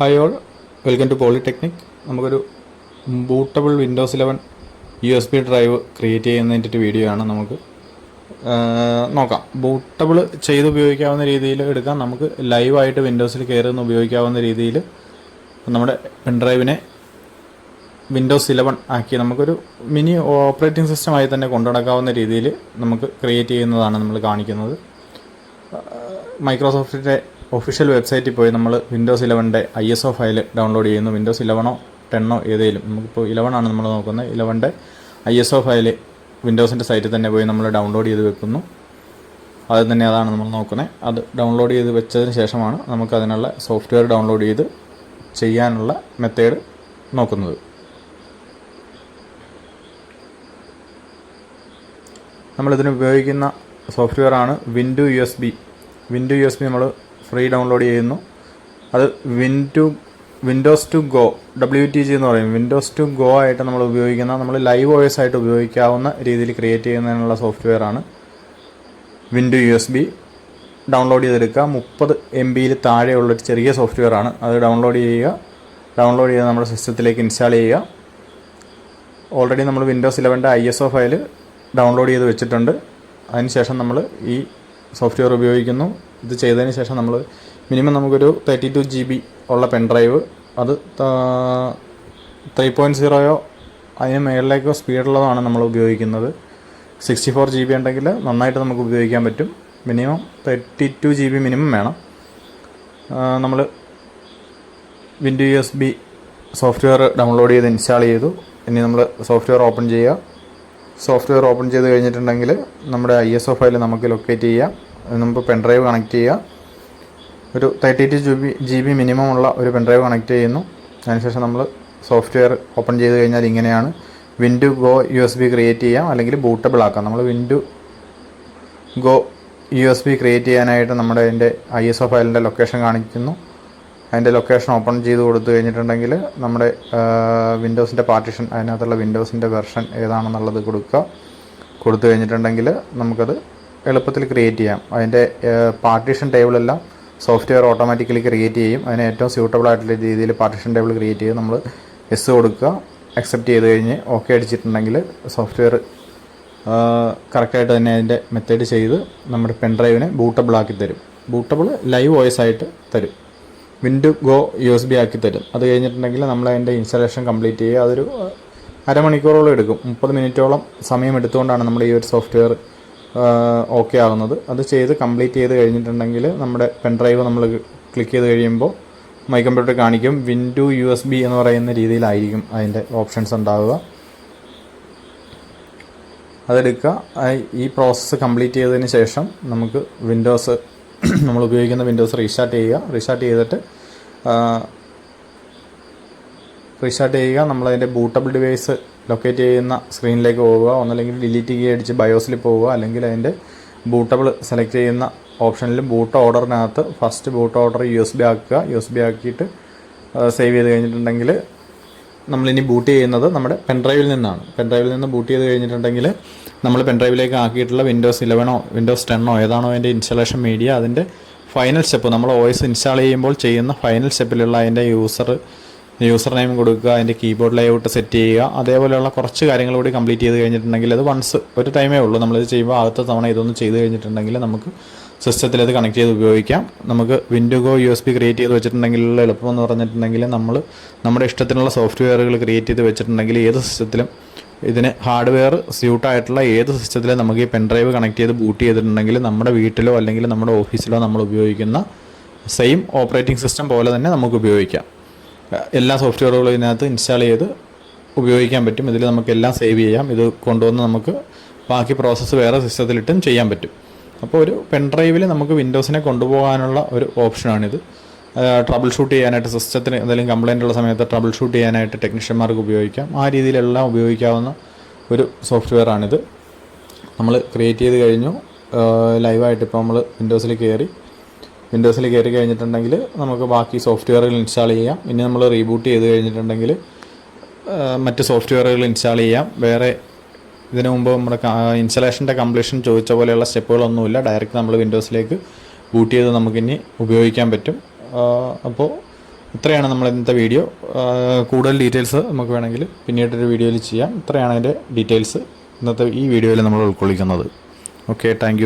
Hi all welcome to polytechnic നമുക്കൊരു bootable windows eleven U S B drive create ചെയ്യുന്നതിന്റെ ഒരു video ആണ് നമുക്ക് നോക്കാം. ബൂട്ടബിൾ ചെയ്ത് ഉപയോഗിക്കാവുന്ന രീതിയിൽ എടുക്കാം. നമുക്ക് ലൈവായിട്ട് വിൻഡോസിൽ കയറുന്ന ഉപയോഗിക്കാവുന്ന രീതിയിൽ നമ്മുടെ പെൻ ഡ്രൈവിനെ വിൻഡോസ് ഇലവൻ ആക്കി നമുക്കൊരു മിനി ഓപ്പറേറ്റിംഗ് സിസ്റ്റമായി തന്നെ കൊണ്ടുനടക്കാവുന്ന രീതിയിൽ നമുക്ക് ക്രിയേറ്റ് ചെയ്യുന്നതാണ് നമ്മൾ കാണിക്കുന്നത്. മൈക്രോസോഫ്റ്റിന്റെ ഒഫീഷ്യൽ വെബ്സൈറ്റിൽ പോയി നമ്മൾ windows ഇലവന്റെ I S O file download ചെയ്യുന്നു. വിൻഡോസ് ഇലവനോ ടെന്നോ ഏതെങ്കിലും നമുക്കിപ്പോൾ ഇലവൻ ആണ് നമ്മൾ നോക്കുന്നത്. ഇലവന്റെ ഐ എസ് ഒ ഫയൽ വിൻഡോസിന്റെ സൈറ്റിൽ തന്നെ പോയി നമ്മൾ ഡൗൺലോഡ് ചെയ്ത് വെക്കുന്നു. അത് തന്നെ അതാണ് നമ്മൾ നോക്കുന്നത്. അത് ഡൗൺലോഡ് ചെയ്ത് വെച്ചതിന് ശേഷമാണ് നമുക്ക് അതിനുള്ള സോഫ്റ്റ്വെയർ ഡൗൺലോഡ് ചെയ്ത് ചെയ്യാനുള്ള മെത്തേഡ് നോക്കുന്നത്. നമ്മളിതിന് ഉപയോഗിക്കുന്ന സോഫ്റ്റ്വെയർ ആണ് win to U S B win to U S B നമ്മൾ ഫ്രീ ഡൗൺലോഡ് ചെയ്യുന്നു. അത് win to windows to go W T G എന്ന് പറയും. വിൻഡോസ് ടു ഗോ ആയിട്ട് നമ്മൾ ഉപയോഗിക്കുന്ന നമ്മൾ ലൈവ് ഓയസ് ആയിട്ട് ഉപയോഗിക്കാവുന്ന രീതിയിൽ ക്രിയേറ്റ് ചെയ്യുന്നതിനുള്ള സോഫ്റ്റ്വെയർ ആണ് win to U S B. Download ചെയ്തെടുക്കുക. മുപ്പത് എം ബിയിൽ താഴെയുള്ളൊരു ചെറിയ സോഫ്റ്റ്വെയർ ആണ്. അത് ഡൗൺലോഡ് ചെയ്യുക. ഡൗൺലോഡ് ചെയ്ത് നമ്മുടെ സിസ്റ്റത്തിലേക്ക് ഇൻസ്റ്റാൾ ചെയ്യുക. ഓൾറെഡി നമ്മൾ windows ഇലവന്റെ I S O file download ചെയ്ത് വെച്ചിട്ടുണ്ട്. അതിനുശേഷം നമ്മൾ ഈ സോഫ്റ്റ്വെയർ ഉപയോഗിക്കുന്നു. ഇത് ചെയ്തതിന് ശേഷം നമ്മൾ മിനിമം നമുക്കൊരു തേർട്ടി ടു ജി ബി ഉള്ള പെൻ ഡ്രൈവ് അത് ത്രീ പോയിന്റ് സീറോയോ അതിന് മുകളിലേക്കോ സ്പീഡുള്ളതാണ് നമ്മൾ ഉപയോഗിക്കുന്നത്. സിക്സ്റ്റി ഫോർ ജി ബി ഉണ്ടെങ്കിൽ നന്നായിട്ട് നമുക്ക് ഉപയോഗിക്കാൻ പറ്റും. Minimum thirty two G B minimum വേണം നമ്മൾ window U S B software download ചെയ്ത് ഇൻസ്റ്റാൾ ചെയ്തു. ഇനി നമ്മൾ സോഫ്റ്റ്വെയർ ഓപ്പൺ ചെയ്യുക. സോഫ്റ്റ്വെയർ ഓപ്പൺ ചെയ്ത് കഴിഞ്ഞിട്ടുണ്ടെങ്കിൽ നമ്മുടെ ഐ എസ് ഒ ഫയൽ നമുക്ക് ലൊക്കേറ്റ് ചെയ്യാം. നമുക്ക് പെൻഡ്രൈവ് കണക്ട് ചെയ്യുക ഒരു thirty eight G B G B minimum ഉള്ള ഒരു പെൻഡ്രൈവ് കണക്ട് ചെയ്യുന്നു. അതിനുശേഷം നമ്മൾ സോഫ്റ്റ്വെയർ ഓപ്പൺ ചെയ്ത് കഴിഞ്ഞാൽ ഇങ്ങനെയാണ്. Win to go U S B create ചെയ്യാം. അല്ലെങ്കിൽ ബൂട്ടബിൾ ആക്കാം. നമ്മൾ win to go U S B create ചെയ്യാനായിട്ട് നമ്മുടെ അതിന്റെ ഐ എസ് ഒ ഫയലിന്റെ ലൊക്കേഷൻ കാണിക്കുന്നു. അതിന്റെ ലൊക്കേഷൻ ഓപ്പൺ ചെയ്ത് കൊടുത്തു കഴിഞ്ഞിട്ടുണ്ടെങ്കിൽ നമ്മുടെ വിൻഡോസിന്റെ പാർട്ടിഷൻ അതിനകത്തുള്ള വിൻഡോസിന്റെ വെർഷൻ ഏതാണെന്നുള്ളത് കൊടുക്കുക. കൊടുത്തു കഴിഞ്ഞിട്ടുണ്ടെങ്കിൽ നമുക്കത് എളുപ്പത്തിൽ ക്രിയേറ്റ് ചെയ്യാം. അതിന്റെ പാർട്ടീഷൻ ടേബിളെല്ലാം സോഫ്റ്റ്വെയർ ഓട്ടോമാറ്റിക്കലി ക്രിയേറ്റ് ചെയ്യും. അതിന് ഏറ്റവും സ്യൂട്ടബിൾ ആയിട്ടുള്ള രീതിയിൽ പാർട്ടീഷൻ ടേബിൾ ക്രിയേറ്റ് ചെയ്ത് നമ്മൾ എസ് കൊടുക്കുക. അക്സെപ്റ്റ് ചെയ്ത് കഴിഞ്ഞ് ഓക്കെ അടിച്ചിട്ടുണ്ടെങ്കിൽ സോഫ്റ്റ്വെയർ കറക്റ്റായിട്ട് തന്നെ അതിന്റെ മെത്തേഡ് ചെയ്ത് നമ്മുടെ പെൻ ഡ്രൈവിനെ ബൂട്ടബിൾ ആക്കി തരും. ബൂട്ടബിൾ ലൈവ് വോയിസ് ആയിട്ട് തരും. Win to go U S B ആക്കി തരും. അത് കഴിഞ്ഞിട്ടുണ്ടെങ്കിൽ നമ്മൾ അതിന്റെ ഇൻസ്റ്റലേഷൻ കംപ്ലീറ്റ് ചെയ്യുക. അതൊരു അരമണിക്കൂറോളം എടുക്കും. മുപ്പത് മിനിറ്റോളം സമയം എടുത്തുകൊണ്ടാണ് നമ്മുടെ ഈ ഒരു സോഫ്റ്റ്വെയർ ഓക്കെ ആകുന്നത് അത് ചെയ്ത് കംപ്ലീറ്റ് ചെയ്ത് കഴിഞ്ഞിട്ടുണ്ടെങ്കിൽ നമ്മുടെ പെൻഡ്രൈവ് നമ്മൾ ക്ലിക്ക് ചെയ്ത് കഴിയുമ്പോൾ മൈ കമ്പ്യൂട്ടർ കാണിക്കും. വിൻഡു യു എസ് ബി എന്ന് പറയുന്ന രീതിയിലായിരിക്കും അതിന്റെ ഓപ്ഷൻസ് ഉണ്ടാവുക. അതെടുക്കുക. ഈ പ്രോസസ്സ് കംപ്ലീറ്റ് ചെയ്തതിന് ശേഷം നമുക്ക് വിൻഡോസ് നമ്മൾ ഉപയോഗിക്കുന്ന വിൻഡോസ് റീസ്റ്റാർട്ട് ചെയ്യുക. റീസ്റ്റാർട്ട് ചെയ്തിട്ട് റീസ്റ്റാർട്ട് ചെയ്യുക നമ്മളതിന്റെ ബൂട്ടബിൾ ഡിവൈസ് ലൊക്കേറ്റ് ചെയ്യുന്ന സ്ക്രീനിലേക്ക് പോവുക ഒന്നല്ലെങ്കിൽ ഡിലീറ്റ് കീ അടിച്ച് ബയോസിൽ പോവുക അല്ലെങ്കിൽ അതിന്റെ ബൂട്ടബിൾ സെലക്ട് ചെയ്യുന്ന ഓപ്ഷനിൽ boot ഓർഡറിനകത്ത് first boot order U S B ആക്കുക. യു എസ് ബി ആക്കിയിട്ട് സേവ് ചെയ്ത് കഴിഞ്ഞിട്ടുണ്ടെങ്കിൽ നമ്മളിനി ബൂട്ട് ചെയ്യുന്നത് നമ്മുടെ പെൻഡ്രൈവിൽ നിന്നാണ്. പെൻഡ്രൈവിൽ നിന്ന് ബൂട്ട് ചെയ്ത് കഴിഞ്ഞിട്ടുണ്ടെങ്കിൽ നമ്മൾ പെൻഡ്രൈവിലേക്ക് ആക്കിയിട്ടുള്ള വിൻഡോസ് ഇലവനോ വിൻഡോസ് ടെന്നോ ഏതാണോ അതിന്റെ ഇൻസ്റ്റലേഷൻ മീഡിയ അതിന്റെ ഫൈനൽ സ്റ്റെപ്പ് നമ്മൾ ഓയിസ് ഇൻസ്റ്റാൾ ചെയ്യുമ്പോൾ ചെയ്യുന്ന ഫൈനൽ സ്റ്റെപ്പിലുള്ള അതിന്റെ യൂസർ യൂസർ നെയിം കൊടുക്കുക അതിന്റെ കീബോർഡ് ലേഔട്ട് സെറ്റ് ചെയ്യുക അതേപോലെയുള്ള കുറച്ച് കാര്യങ്ങൾ കൂടി കംപ്ലീറ്റ് ചെയ്ത് കഴിഞ്ഞിട്ടുണ്ടെങ്കിൽ അത് വൺസ് ഒരു ടൈമേ ഉള്ളൂ. നമ്മളിത് ചെയ്യുമ്പോൾ ആദ്യത്തെ തവണ ഇതൊന്നും ചെയ്ത് കഴിഞ്ഞിട്ടുണ്ടെങ്കിൽ നമുക്ക് സിസ്റ്റത്തിൽ അത് കണക്ട് ചെയ്ത് ഉപയോഗിക്കാം. നമുക്ക് win to go U S B create ചെയ്ത് വെച്ചിട്ടുണ്ടെങ്കിലുള്ള എളുപ്പമെന്ന് പറഞ്ഞിട്ടുണ്ടെങ്കിൽ നമ്മൾ നമ്മുടെ ഇഷ്ടത്തിനുള്ള സോഫ്റ്റ്വെയറുകൾ ക്രിയേറ്റ് ചെയ്ത് വെച്ചിട്ടുണ്ടെങ്കിൽ ഏത് സിസ്റ്റത്തിലും ഇതിന് ഹാർഡ്വെയർ സ്യൂട്ടായിട്ടുള്ള ഏത് സിസ്റ്റത്തിലും നമുക്ക് ഈ പെൻഡ്രൈവ് കണക്ട് ചെയ്ത് ബൂട്ട് ചെയ്തിട്ടുണ്ടെങ്കിൽ നമ്മുടെ വീട്ടിലോ അല്ലെങ്കിൽ നമ്മുടെ ഓഫീസിലോ നമ്മൾ ഉപയോഗിക്കുന്ന സെയിം ഓപ്പറേറ്റിംഗ് സിസ്റ്റം പോലെ തന്നെ നമുക്ക് ഉപയോഗിക്കാം. എല്ലാ സോഫ്റ്റ്വെയറുകളും ഇതിനകത്ത് ഇൻസ്റ്റാൾ ചെയ്ത് ഉപയോഗിക്കാൻ പറ്റും. ഇതിൽ നമുക്ക് എല്ലാം സേവ് ചെയ്യാം. ഇത് കൊണ്ടുവന്ന് നമുക്ക് ബാക്കി പ്രോസസ്സ് വേറെ സിസ്റ്റത്തിലിട്ടും ചെയ്യാൻ പറ്റും. അപ്പോൾ ഒരു പെൻ ഡ്രൈവിൽ നമുക്ക് വിൻഡോസിനെ കൊണ്ടുപോകാനുള്ള ഒരു ഓപ്ഷനാണിത് ട്രബിൾ ഷൂട്ട് ചെയ്യാനായിട്ട് സിസ്റ്റത്തിന് എന്തെങ്കിലും കംപ്ലൈന്റ് ഉള്ള സമയത്ത് ട്രബിൾ ഷൂട്ട് ചെയ്യാനായിട്ട് ടെക്നീഷ്യന്മാർക്ക് ഉപയോഗിക്കാം. ആ രീതിയിലെല്ലാം ഉപയോഗിക്കാവുന്ന ഒരു സോഫ്റ്റ്വെയർ ആണിത്. നമ്മൾ ക്രിയേറ്റ് ചെയ്ത് കഴിഞ്ഞു. ലൈവായിട്ട് ഇപ്പോൾ നമ്മൾ വിൻഡോസിൽ കയറി വിൻഡോസിൽ കയറി കഴിഞ്ഞിട്ടുണ്ടെങ്കിൽ നമുക്ക് ബാക്കി സോഫ്റ്റ്വെയറുകൾ ഇൻസ്റ്റാൾ ചെയ്യാം. ഇനി നമ്മൾ റീബൂട്ട് ചെയ്ത് കഴിഞ്ഞിട്ടുണ്ടെങ്കിൽ മറ്റ് സോഫ്റ്റ്വെയറുകൾ ഇൻസ്റ്റാൾ ചെയ്യാം. വേറെ ഇതിനു മുമ്പ് നമ്മുടെ ഇൻസ്റ്റലേഷന്റെ കംപ്ലീഷൻ ചോദിച്ച പോലെയുള്ള സ്റ്റെപ്പുകളൊന്നുമില്ല. ഡയറക്റ്റ് നമ്മൾ വിൻഡോസിലേക്ക് ബൂട്ട് ചെയ്ത് നമുക്കിനി ഉപയോഗിക്കാൻ പറ്റും. അപ്പോൾ ഇത്രയാണ് നമ്മൾ ഇന്നത്തെ വീഡിയോ കൂടുതൽ ഡീറ്റെയിൽസ് നമുക്ക് വേണമെങ്കിൽ പിന്നീടൊരു വീഡിയോയിൽ ചെയ്യാം. ഇത്രയാണ് അതിന്റെ ഡീറ്റെയിൽസ് ഇന്നത്തെ ഈ വീഡിയോയിൽ നമ്മൾ ഉൾക്കൊള്ളിക്കുന്നത്. Okay thank